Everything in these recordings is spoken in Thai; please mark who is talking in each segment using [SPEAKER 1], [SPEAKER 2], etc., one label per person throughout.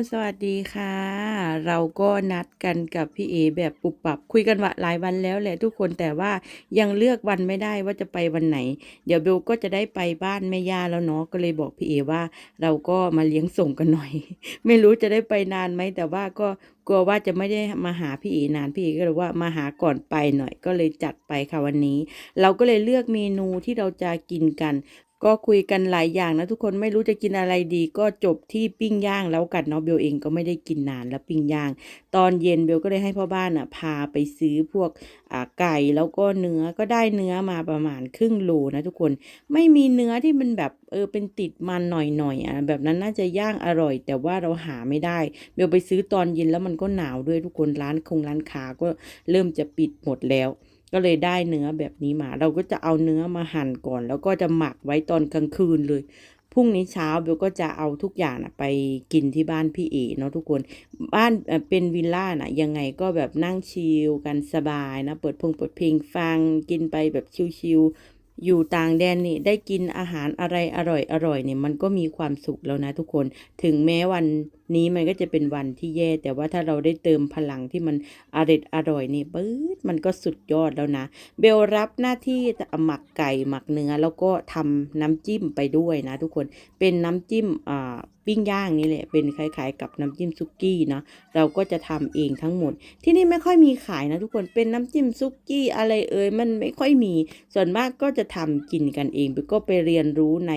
[SPEAKER 1] คนสวัสดีค่ะ เราก็นัดกันกับพี่เอแบบปุบปับ คุยกันว่าหลายวันแล้วแหละทุกคนแต่ว่ายังเลือกวันไม่ได้ว่าจะไปวันไหน เดี๋ยวเบลก็จะได้ไปบ้านแม่ย่าแล้วเนาะก็เลยบอกพี่เอว่าเราก็มาเลี้ยงส่งกันหน่อย ไม่รู้จะได้ไปนานไหมแต่ว่าก็กลัวว่าจะไม่ได้มาหาพี่เอนานพี่เอก็เลยว่ามาหาก่อนไปหน่อยก็เลยจัดไปค่ะวันนี้ เราก็เลยเลือกเมนูที่เราจะกินกัน ก็คุยกันหลายอย่างนะทุกคนไม่รู้จะกินอะไรดีก็จบที่ปิ้งย่างแล้วกันเนาะเบลเองก็ไม่ได้กินนานแล้วปิ้งย่าง ตอนเย็นเบลก็เลยให้พ่อบ้านอะพาไปซื้อพวกอ่าไก่แล้วก็เนื้อก็ได้เนื้อมาประมาณครึ่งโลนะทุกคนไม่มีเนื้อที่มันแบบเออเป็นติดมันหน่อยๆอะแบบนั้นน่าจะย่างอร่อย แต่ว่าเราหาไม่ได้ เบลไปซื้อตอนเย็นแล้วมันก็หนาวด้วยทุกคนร้านคงร้านค้าก็เริ่มจะปิดหมดแล้ว ก็เลยได้เนื้อแบบนี้มา เราก็จะเอาเนื้อมาหั่นก่อน แล้วก็จะหมักไว้ตอนกลางคืนเลยพรุ่งนี้เช้าเบลก็จะเอาทุกอย่างนะไปกินที่บ้านพี่เอเนาะทุกคนบ้านเอ่อเป็นวิลล่านะยังไงก็แบบนั่งชิลกันสบายนะ เปิดพงเปิดเพลงฟังกินไปแบบชิลๆ อยู่ต่างแดนนี่ได้กินอาหารอะไรอร่อยอร่อยเนี่ยมันก็มีความสุขแล้วนะทุกคน ถึงแม้วันนี้มันก็จะเป็นวันที่แย่ แต่ว่าถ้าเราได้เติมพลังที่มันอร่อยอร่อยนี่ปื๊ดมันก็สุดยอดแล้วนะ เบลรับหน้าที่หมักไก่หมักเนื้อแล้วก็ทำน้ำจิ้มไปด้วยนะทุกคนเป็นน้ำจิ้มอ่าปิ้งย่างนี่แหละเป็นคล้ายๆ กับน้ำจิ้มซุกี้นะเราก็จะทำเองทั้งหมด ที่นี่ไม่ค่อยมีขายนะทุกคนเป็นน้ำจิ้มซุกี้อะไรเอ่ยมันไม่ค่อยมี ส่วนมากก็จะทำกินกันเองเบลก็ไปเรียนรู้ใน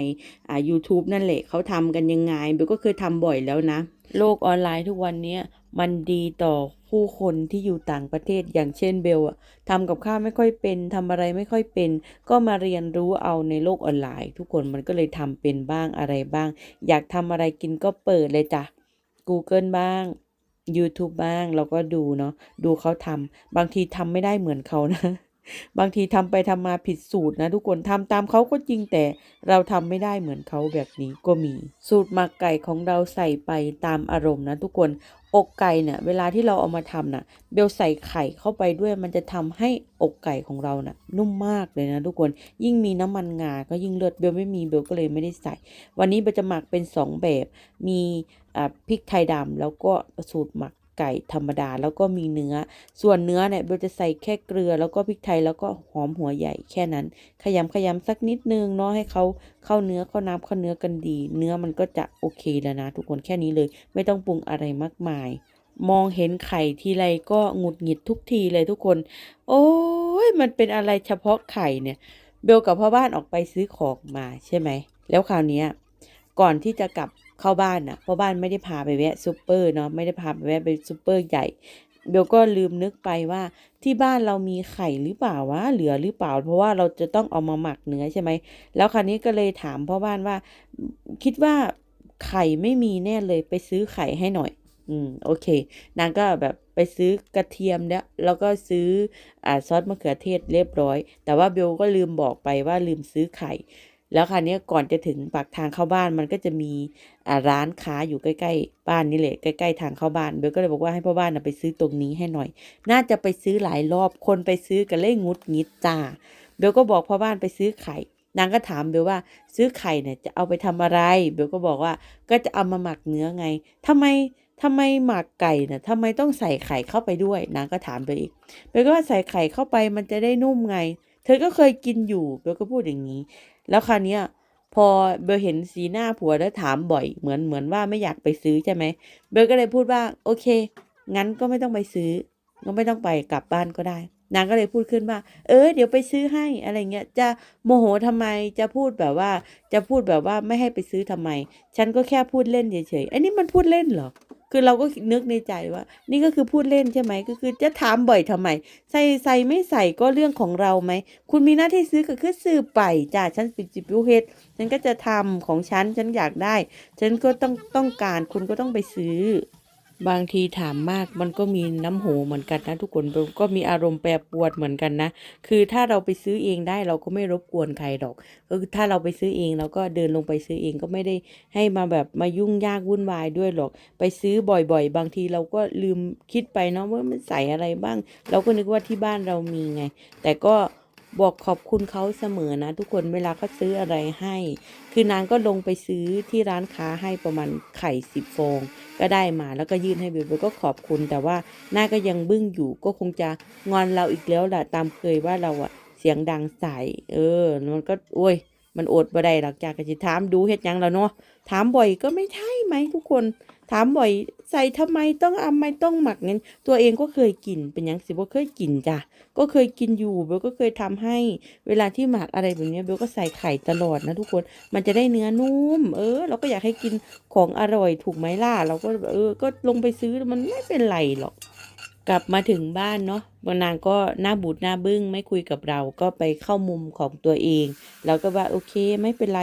[SPEAKER 1] อ่า u t u b e นั่นแหละเขาทำกันยังไงเบลก็เคยทำบ่อยแล้วนะโลกออนไลน์ทุกวันนี้มันดีต่อผู้คนที่อยู่ต่างประเทศอย่างเช่นเบลอะทำกับข้าวไม่ค่อยเป็นทำอะไรไม่ค่อยเป็น ก็มาเรียนรู้เอาในโลกออนไลน์ ทุกคนมันก็เลยทำเป็นบ้างอะไรบ้าง อยากทำอะไรกินก็เปิดเลยจ้ะ Google บ้าง YouTube บ้างเราก็ดูเนาะดูเขาทำบางทีทำไม่ได้เหมือนเขานะ บางทีทำไปทำมาผิดสูตรนะทุกคนทำตามเขาก็จริงแต่เราทำไม่ได้เหมือนเขาแบบนี้ก็มี สูตรหมักไก่ของเราใส่ไปตามอารมณ์นะทุกคนอกไก่เนี่ยเวลาที่เราเอามาทำน่ะเบลใส่ไข่เข้าไปด้วยมันจะทำให้อกไก่ของเราน่ะนุ่มมากเลยนะทุกคนยิ่งมีน้ำมันงา ก็ยิ่งเลือดเบลไม่มีเบลก็เลยไม่ได้ใส่ วันนี้เบลจะหมักเป็นสองแบบ มีอ่าพริกไทยดำแล้วก็สูตรหมัก ไก่ธรรมดาแล้วก็มีเนื้อ ส่วนเนื้อเนี่ยเบลจะใส่แค่เกลือแล้วก็พริกไทยแล้วก็หอมหัวใหญ่แค่นั้น ขยำขยำสักนิดนึงเนาะให้เขาเข้าเนื้อเข้าน้ำเข้าเนื้อกันดี เนื้อมันก็จะโอเคแล้วนะ ทุกคนแค่นี้เลย ไม่ต้องปรุงอะไรมากมาย มองเห็นไข่ทีไรก็หงุดหงิดทุกทีเลยทุกคน โอ้ยมันเป็นอะไรเฉพาะไข่เนี่ย เบลกับพ่อบ้านออกไปซื้อของมาใช่ไหมแล้วคราวนี้ก่อนที่จะกลับ เข้าบ้านน่ะพ่อบ้านไม่ได้พาไปแวะซูเปอร์เนาะไม่ได้พาไปแวะไปซูเปอร์ใหญ่เบลก็ลืมนึกไปว่าที่บ้านเรามีไข่หรือเปล่าวะเหลือหรือเปล่า เพราะว่าเราจะต้องเอามาหมักเนื้อใช่ไหมแล้วคราวนี้ก็เลยถามพ่อบ้านว่า คิดว่าไข่ไม่มีแน่เลยไปซื้อไข่ให้หน่อย อืมโอเค นางก็แบบไปซื้อกระเทียมเนี่ยแล้วก็ซื้ออ่าซอสมะเขือเทศเรียบร้อย แต่ว่าเบลก็ลืมบอกไปว่าลืมซื้อไข่ แล้วคราวนี้ก่อนจะถึงปากทางเข้าบ้านมันก็จะมีร้านค้าอยู่ใกล้ๆ บ้านนี่แหละใกล้ๆทางเข้าบ้านเบลก็เลยบอกว่าให้พ่อบ้านนะไปซื้อตรงนี้ให้หน่อย น่าจะไปซื้อหลายรอบคนไปซื้อกันเล่งุดงิดจ้าเบลก็บอกพ่อบ้านไปซื้อไข่นางก็ถามเบลว่าซื้อไข่เนี่ยจะเอาไปทำอะไร เบลก็บอกว่าก็จะเอามาหมักเนื้อไงทำไมทำไมหมักไก่เนี่ยทำไมต้องใส่ไข่เข้าไปด้วยนางก็ถามเบลอีกเบลก็ว่าใส่ไข่เข้าไปมันจะได้นุ่มไง เธอก็เคยกินอยู่เบลก็พูดอย่างนี้ แล้วคราวเนี้ยพอเบลเห็นสีหน้าผัวแล้วถามบ่อย เหมือนเหมือนว่าไม่อยากไปซื้อใช่ไหมเบลก็เลยพูดว่าโอเค งั้นก็ไม่ต้องไปซื้อ ก็ไม่ต้องไปกลับบ้านก็ได้ นางก็เลยพูดขึ้นว่า เออ เดี๋ยวไปซื้อให้อะไรเงี้ย จะโมโหทำไม จะพูดแบบว่า จะพูดแบบว่าไม่ให้ไปซื้อทำไม ฉันก็แค่พูดเล่นเฉยๆอ้นี่มันพูดเล่นเหรอ คือเราก็นึกในใจว่า นี่ก็คือพูดเล่นใช่ไหมก็คือจะถามบ่อยทำไม ใส่ใส่ไม่ใส่ก็เรื่องของเราไหม คุณมีหน้าที่ซื้อก็คือซื้อไปจ้าฉันปิดจิบิวเฮดฉันก็จะทำของฉัน ฉันอยากได้ ฉันก็ต้องต้องการคุณก็ต้องไปซื้อ บางทีถามมากมันก็มีน้ำโหเหมือนกันนะทุกคนก็มีอารมณ์แปรปรวนเหมือนกันนะ คือถ้าเราไปซื้อเองได้เราก็ไม่รบกวนใครหรอก ก็คือถ้าเราไปซื้อเองเราก็เดินลงไปซื้อเองก็ไม่ได้ให้มาแบบมายุ่งยากวุ่นวายด้วยหรอก ไปซื้อบ่อยๆ บางทีเราก็ลืมคิดไปเนาะว่ามันใส่อะไรบ้าง เราก็นึกว่าที่บ้านเรามีไง แต่ก็ บอกขอบคุณเขาเสมอนะ ทุกคนเวลาเขาซื้ออะไรให้ คือนางก็ลงไปซื้อที่ร้านค้าให้ประมาณไข่สิบฟอง ก็ได้มาแล้วก็ยื่นให้เบลเบลก็ขอบคุณ แต่ว่าหน้าก็ยังบึ้งอยู่ก็คงจะงอนเราอีกแล้วแหละตามเคยว่าเราอะเสียงดังใส่เออ มันก็โอ้ยมันอดบ่ได้หรอกจากก็สิถามดูเฮ็ดยังแล้วเนาะถามบ่อยก็ไม่ใช่ไหมทุกคน ถามบ่อยใส่ทำไมต้องอำไม่ต้องหมักงั้น ตัวเองก็เคยกินเป็นยังสิบ่เคยกินจ้ะก็เคยกินอยู่เบลก็เคยทำให้เวลาที่หมักอะไรแบบนี้เบลก็ใส่ไข่ตลอดนะทุกคนมันจะได้เนื้อนุ่ม เออ เราก็อยากให้กินของอร่อยถูกไหมล่ะเราก็เออก็ลงไปซื้อมันไม่เป็นไรหรอกกลับมาถึงบ้านเนาะบางนางก็หน้าบูดหน้าบึ้งไม่คุยกับเราก็ไปเข้ามุมของตัวเองเราก็ว่าโอเคไม่เป็นไร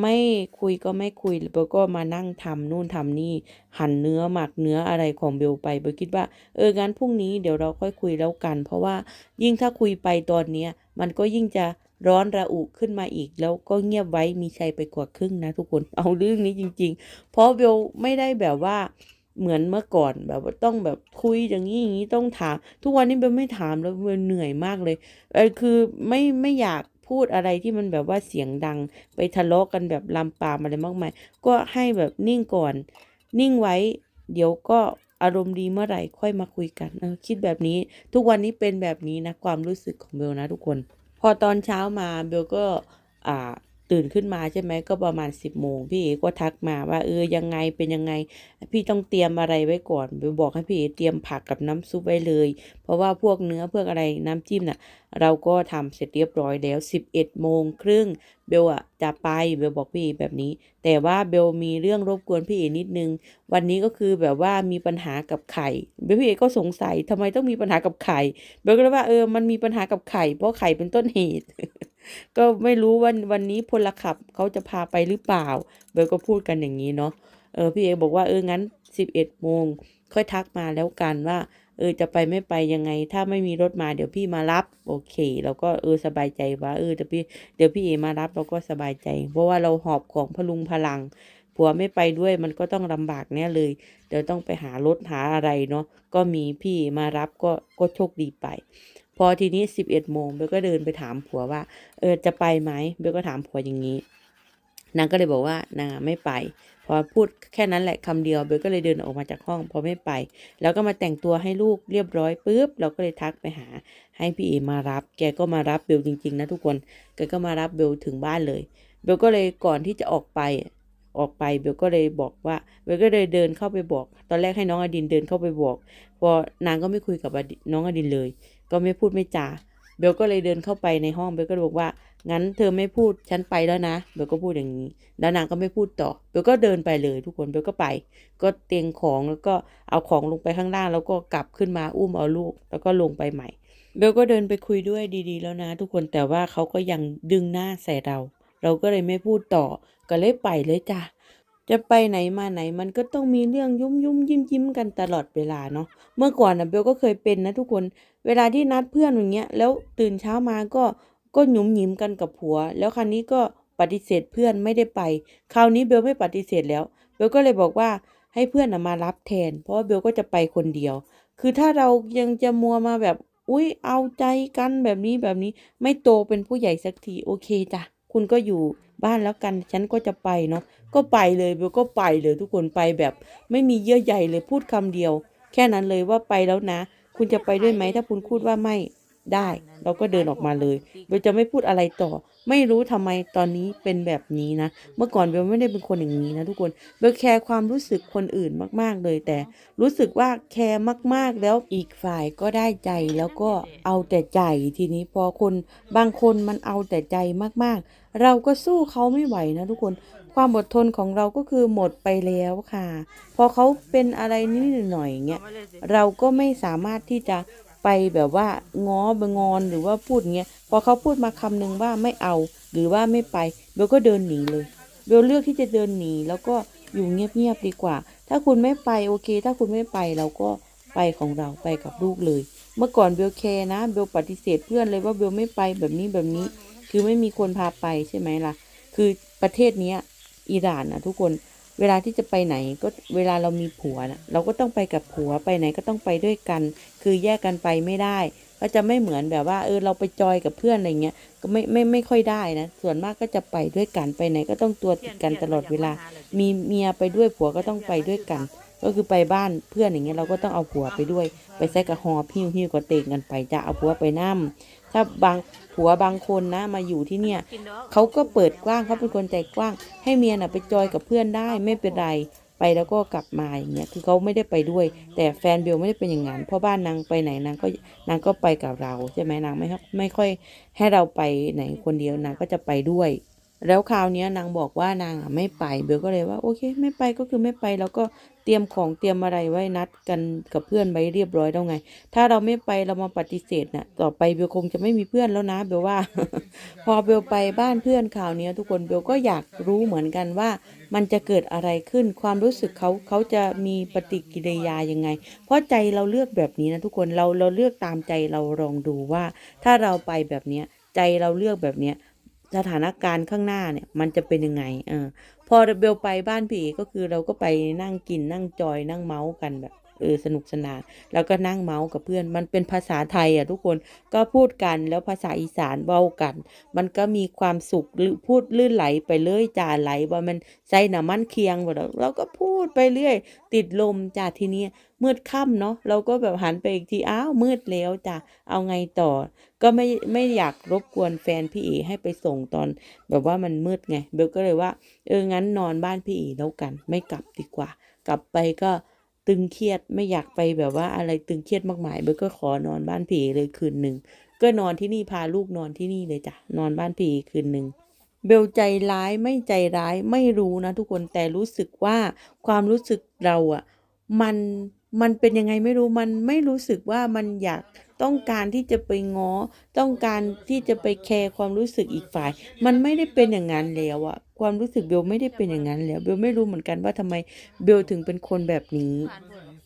[SPEAKER 1] ไม่คุยก็ไม่คุยเบลก็มานั่งทำนู่นทำนี่หั่นเนื้อหมักเนื้ออะไรของเบลไปเบลคิดว่าเอองั้นพรุ่งนี้เดี๋ยวเราค่อยคุยแล้วกัน เพราะว่ายิ่งถ้าคุยไปตอนเนี้ยมันก็ยิ่งจะร้อนระอุขึ้นมาอีกแล้วก็เงียบไว้มีชัยไปกว่าครึ่งนะทุกคนเอาเรื่องนี้จริง ๆ เพราะเบลไม่ได้แบบว่าเหมือนเมื่อก่อนแบบว่าต้องแบบคุยอย่างนี้อย่างนี้ต้องถาม ทุกวันนี้เบลไม่ถามแล้วเบลเหนื่อยมากเลยเอคือไม่ไม่อยาก พูดอะไรที่มันแบบว่าเสียงดัง ไปทะเลาะกันแบบลามปามอะไรมากมาย ก็ให้แบบนิ่งก่อน นิ่งไว้ เดี๋ยวก็อารมณ์ดีเมื่อไหร่ค่อยมาคุยกันเออคิดแบบนี้ ทุกวันนี้เป็นแบบนี้นะความรู้สึกของเบลนะทุกคน พอตอนเช้ามาเบลก็อ่าตื่นขึ้นมาใช่ไหมก็ประมาณสิบโมงพี่เอก็ทักมาว่าเออยังไงเป็นยังไง พี่ต้องเตรียมอะไรไว้ก่อนเบลบอกให้พี่เอเตรียมผักกับน้ำซุปไว้เลย เพราะว่าพวกเนื้อพวกอะไรน้ำจิ้มน่ะ เราก็ทำเสร็จเรียบร้อยแล้ว 11โมงครึ่งเบลอะจะไปเบลบอกพี่เอแบบนี้ แต่ว่าเบลมีเรื่องรบกวนพี่เอนิดนึง วันนี้ก็คือแบบว่ามีปัญหากับไข่เบลพี่เอก็สงสัยทำไมต้องมีปัญหากับไข่เบลก็เลยว่าเออมันมีปัญหากับไข่เพราะไข่เป็นต้นเหตุ ก็ไม่รู้วันวันนี้พลขับเขาจะพาไปหรือเปล่า เบลก็พูดกันอย่างนี้เนาะเออพี่เอบอกว่าเอองั้น 11โมงค่อยทักมาแล้วกันว่า เออจะไปไม่ไปยังไง ถ้าไม่มีรถมาเดี๋ยวพี่มารับ โอเคเราก็เออสบายใจว่า เออเดี๋ยวพี่เดี๋ยวพี่เอมารับเราก็สบายใจ เพราะว่าเราหอบของพลุงพลังผัวไม่ไปด้วยมันก็ต้องลำบากแน่เลย เดี๋ยวต้องไปหารถหาอะไรเนาะก็มีพี่มารับก็ก็โชคดีไป พอทีนี้สิบเอ็ดโมงเบลก็เดินไปถามผัวว่า เออจะไปไหมเบลก็ถามผัวอย่างนี้ นางก็เลยบอกว่านางไม่ไป พอพูดแค่นั้นแหละคำเดียวเบลก็เลยเดินออกมาจากห้องพอไม่ไป แล้วก็มาแต่งตัวให้ลูกเรียบร้อยปุ๊บเราก็เลยทักไปหา ให้พี่เอมารับ แกก็มารับเบลจริง ๆ นะทุกคนแกก็มารับเบลถึงบ้านเลย เบลก็เลยก่อนที่จะออกไปออกไปเบลก็เลยบอกว่าเบลก็เลยเดินเข้าไปบอก ตอนแรกให้น้องอดินเดินเข้าไปบอก พอนางก็ไม่คุยกับน้องอดินเลย ก็ไม่พูดไม่จาเบลก็เลยเดินเข้าไปในห้องเบลก็บอกว่า งั้นเธอไม่พูดฉันไปแล้วนะเบลก็พูดอย่างนี้ แล้วนางก็ไม่พูดต่อเบลก็เดินไปเลยทุกคนเบลก็ไป ก็เตียงของแล้วก็เอาของลงไปข้างล่าง แล้วก็กลับขึ้นมาอุ้มเอาลูก แล้วก็ลงไปใหม่ เบลก็เดินไปคุยด้วยดีๆ แล้วนะ ทุกคนแต่ว่าเขาก็ยังดึงหน้าใส่เรา เราก็เลยไม่พูดต่อ ก็เลยไปเลยจ้ะจะไปไหนมาไหนมันก็ต้องมีเรื่องยุ่มยุ่มยิ้มยิ้มกันตลอดเวลาเนาะเมื่อก่อนนะเบลก็เคยเป็นนะทุกคนเวลาที่นัดเพื่อนอย่างเงี้ยแล้วตื่นเช้ามาก็ ก็หยุมหยิมกันกับผัว แล้วคราวนี้ก็ปฏิเสธเพื่อนไม่ได้ไป คราวนี้เบลไม่ปฏิเสธแล้วเบลก็เลยบอกว่าให้เพื่อนมารับแทน เพราะว่าเบลก็จะไปคนเดียว คือถ้าเรายังจะมัวมาแบบอุ้ยเอาใจกันแบบนี้แบบนี้ไม่โตเป็นผู้ใหญ่สักทีโอเคจ้ะคุณก็อยู่บ้านแล้วกันฉันก็จะไปเนาะก็ไปเลยเบลก็ไปเลยทุกคนไปแบบ ไม่มีเยื่อใยเลยพูดคำเดียว แค่นั้นเลยว่าไปแล้วนะ คุณจะไปด้วยไหมถ้าคุณพูดว่าไม่ ได้ เราก็เดินออกมาเลยเบลจะไม่พูดอะไรต่อ ไม่รู้ทำไมตอนนี้เป็นแบบนี้นะ เมื่อก่อนเบลไม่ได้เป็นคนอย่างนี้นะทุกคนเบลแคร์ความรู้สึกคนอื่นมากๆเลย แต่รู้สึกว่าแคร์มากๆแล้วอีกฝ่ายก็ได้ใจแล้วก็เอาแต่ใจทีนี้พอคนบางคนมันเอาแต่ใจมากๆ เราก็สู้เขาไม่ไหวนะทุกคนความอดทนของเราก็คือหมดไปแล้วค่ะ พอเขาเป็นอะไรนิดหน่อยอย่างเงี้ย เราก็ไม่สามารถที่จะ ไปแบบว่าง้อบงอนหรือว่าพูดเงี้ยพอเขาพูดมาคำหนึ่งว่าไม่เอาหรือว่าไม่ไปเบลก็เดินหนีเลยเบลเลือกที่จะเดินหนีแล้วก็อยู่เงียบๆดีกว่า ถ้าคุณไม่ไปโอเค ถ้าคุณไม่ไปเราก็ไปของเราไปกับลูกเลย เมื่อก่อนเบลแคร์นะเบลปฏิเสธเพื่อนเลยว่าเบลไม่ไปแบบนี้แบบนี้ คือไม่มีคนพาไปใช่ไหมล่ะ คือประเทศเนี้ยอิหร่านนะทุกคน เวลาที่จะไปไหนก็เวลาเรามีผัวนะเราก็ต้องไปกับผัวไปไหนก็ต้องไปด้วยกัน คือแยกกันไปไม่ได้พก็จะไม่เหมือนแบบว่า เออเราไปจอยกับเพื่อนอะไรเงี้ยก็ไม่ไม่ไม่ค่อยได้นะ ส่วนมากก็จะไปด้วยกันไปไหนก็ต้องตัวติดกันตลอดเวลา มีเมียไปด้วยผัวก็ต้องไปด้วยกัน ก็คือไปบ้านเพื่อนอย่างเงี้ยเราก็ต้องเอาผัวไปด้วย ไปใส่กระหอบหิ้วหิ้วก็เตงกันไปจะเอาผัวไปนั่มถ้าบาง ผัวบางคนนะมาอยู่ที่เนี่ยเขาก็เปิดกว้างเขาเป็นคนใจกว้าง ให้เมียน่ะไปจอยกับเพื่อนได้ไม่เป็นไรไปแล้วก็กลับมาอย่างเงี้ยคือเขาไม่ได้ไปด้วย แต่แฟนเบลไม่ได้เป็นอย่างนั้นเพราะบ้านนางไปไหนนางก็นางก็ไปกับเราใช่ไหมนางไม่ไม่ค่อยให้เราไปไหนคนเดียวนางก็จะไปด้วย แล้วคราวเนี้ยนางบอกว่านางอะไม่ไปเบลก็เลยว่าโอเค ไม่ไปก็คือไม่ไปแล้วก็ เตรียมของเตรียมอะไรไว้นัดกันกับเพื่อนไว้เรียบร้อยแล้วไง ถ้าเราไม่ไปเรามาปฏิเสธน่ะ ต่อไปเบลคงจะไม่มีเพื่อนแล้วนะเบลว่า พอเบลไปบ้านเพื่อนข่าวเนี้ยทุกคนเบลก็อยากรู้เหมือนกันว่า มันจะเกิดอะไรขึ้นความรู้สึกเขาเขาจะมีปฏิกิริยายังไง เพราะใจเราเลือกแบบนี้นะทุกคนเราเราเลือกตามใจเราลองดูว่า ถ้าเราไปแบบเนี้ยใจเราเลือกแบบเนี้ยสถานการณ์ข้างหน้าเนี่ยมันจะเป็นยังไง เออ พอเบลไปบ้านพี่เอก็คือเราก็ไปนั่งกินนั่งจอยนั่งเมาส์กันแบบ เออสนุกสนาน แล้วก็นั่งเมาส์กับเพื่อน มันเป็นภาษาไทยอะทุกคนก็พูดกันแล้วภาษาอีสานเว้ากัน มันก็มีความสุขหรือพูดลื่นไหลไปเลยจ่าไหลว่ามันใส่น้ำมันเคียงหมดแล้วเราก็พูดไปเรื่อย ติดลมจ้าทีนี้มืดค่ำเนาะเราก็แบบหันไปอีกทีอ้าวมืดแล้วจ้ะเอาไงต่อ ก็ไม่ไม่อยากรบกวนแฟนพี่เอให้ไปส่งตอน แบบว่ามันมืดไงเบลก็เลยว่า เอองั้นนอนบ้านพี่เอแล้วกัน ไม่กลับดีกว่า กลับไปก็ ตึงเครียดไม่อยากไปแบบว่าอะไรตึงเครียดมากมายเบลก็ขอนอนบ้านผีเลยคืนหนึ่งก็นอนที่นี่พาลูกนอนที่นี่เลยจ้ะนอนบ้านผีคืนหนึ่งเบลใจร้ายไม่ใจร้ายไม่รู้นะทุกคนแต่รู้สึกว่าความรู้สึกเราอะมัน มันเป็นยังไงไม่รู้มันไม่รู้สึกว่ามันอยากต้องการที่จะไปง้อ ต้องการที่จะไปแคร์ความรู้สึกอีกฝ่าย มันไม่ได้เป็นอย่างนั้นแล้วอะความรู้สึกเบลไม่ได้เป็นอย่างนั้นแล้ว เบลไม่รู้เหมือนกันว่าทำไมเบลถึงเป็นคนแบบนี้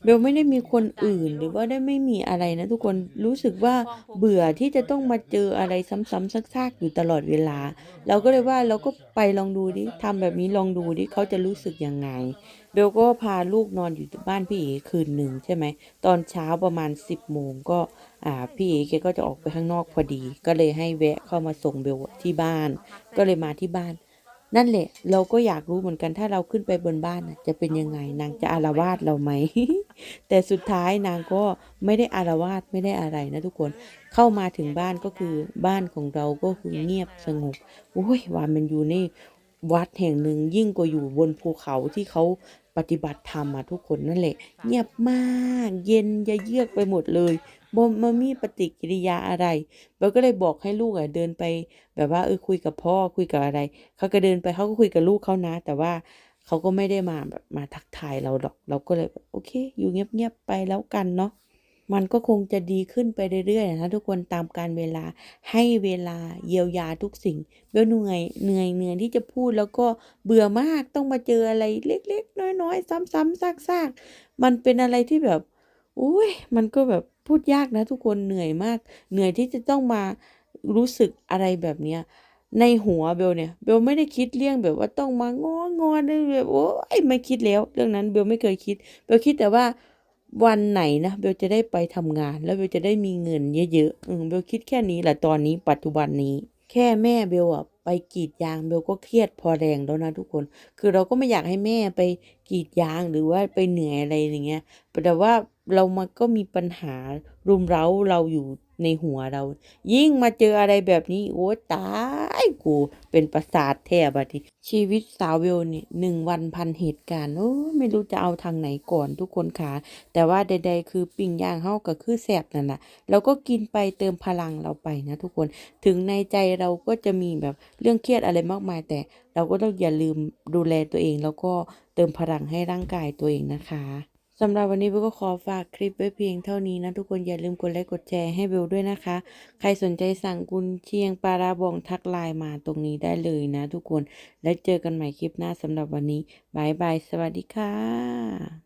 [SPEAKER 1] เบลไม่ได้มีคนอื่นหรือว่าได้ไม่มีอะไรนะทุกคนรู้สึกว่าเบื่อที่จะต้องมาเจออะไรซ้ำๆซากๆอยู่ตลอดเวลา เราก็เลยว่าเราก็ไปลองดูดิทำแบบนี้ลองดูดิเขาจะรู้สึกยังไง เบลก็พาลูกนอนอยู่บ้านพี่เอคืนหนึ่งใช่ไหมตอนเช้าประมาณสิบโมงก็อ่าพี่เอแกก็จะออกไปข้างนอกพอดี ก็เลยให้แวะเข้ามาส่งเบลที่บ้าน ก็เลยมาที่บ้าน นั่นแหละ เราก็อยากรู้เหมือนกันถ้าเราขึ้นไปบนบ้านจะเป็นยังไง นางจะอารวาสเราไหม แต่สุดท้ายนางก็ไม่ได้อารวาสไม่ได้อะไรนะทุกคนเข้ามาถึงบ้านก็คือบ้านของเราก็คือเงียบสงบโอ้ยว่ามันอยู่ในวัดแห่งหนึ่งยิ่งกว่าอยู่บนภูเขาที่เขา ปฏิบัติธรรมอะทุกคนนั่นแหละ เงียบมาก เย็นยะเยือกไปหมดเลยบ่มามีปฏิกิริยาอะไรเบลก็เลยบอกให้ลูกอะเดินไป แบบว่าเออคุยกับพ่อคุยกับอะไร เขาก็เดินไปเขาก็คุยกับลูกเขานะ แต่ว่าเขาก็ไม่ได้มาแบบมาทักทายเราหรอก เราก็เลยโอเค อยู่เงียบๆไปแล้วกันเนาะ มันก็คงจะดีขึ้นไปเรื่อยๆนะทุกคนตามการเวลาให้เวลาเยียวยาทุกสิ่งเบลเหนื่อยเหนื่อยเหนื่อยที่จะพูดแล้วก็เบื่อมากต้องมาเจออะไรเล็กๆ น้อยๆ ซ้ำๆซากๆ มันเป็นอะไรที่แบบอุ้ยมันก็แบบพูดยากนะ ทุกคนเหนื่อยมาก เหนื่อยที่จะต้องมารู้สึกอะไรแบบเนี้ยในหัวเบลเนี่ยเบลไม่ได้คิดเรื่องแบบว่าต้องมางองอนแบบโอ้ยไม่คิดแล้ว เรื่องนั้นเบลไม่เคยคิดเบลคิดแต่ว่า วันไหนนะเบลจะได้ไปทำงาน แล้วเบลจะได้มีเงินเยอะๆอืมเบลคิดแค่นี้แหละตอนนี้ปัจจุบันนี้ แค่แม่เบลอะไปกรีดยางเบลก็เครียดพอแรงแล้วนะทุกคน คือเราก็ไม่อยากให้แม่ไปกรีดยางหรือว่าไปเหนื่อยอะไรอย่างเงี้ยแต่ว่าเรามันก็มีปัญหารุมเร้าเราอยู่ ในหัวเรา ยิ่งมาเจออะไรแบบนี้ โอ้ตายกู เป็นประสาทแทบอะทีชีวิตสาวเวลนี่หนึ่งวันพันเหตุการณ์โอ้ไม่รู้จะเอาทางไหนก่อนทุกคนค่ะ แต่ว่าใด ๆ คือปิ้งย่างเฮาก็คือแสบนั่นแหละเราก็กินไปเติมพลังเราไปนะทุกคนถึงในใจเราก็จะมีแบบเรื่องเครียดอะไรมากมาย แต่เราก็ต้องอย่าลืมดูแลตัวเองแล้วก็เติมพลังให้ร่างกายตัวเองนะคะ สำหรับวันนี้เบลก็ขอฝากคลิปไว้เพียงเท่านี้นะทุกคนอย่าลืมกดไลค์กดแชร์ให้เบลด้วยนะคะ ใครสนใจสั่งกุนเชียงปลาราบองทักไลน์มาตรงนี้ได้เลยนะทุกคน แล้วเจอกันใหม่คลิปหน้าสำหรับวันนี้บายบายสวัสดีค่ะ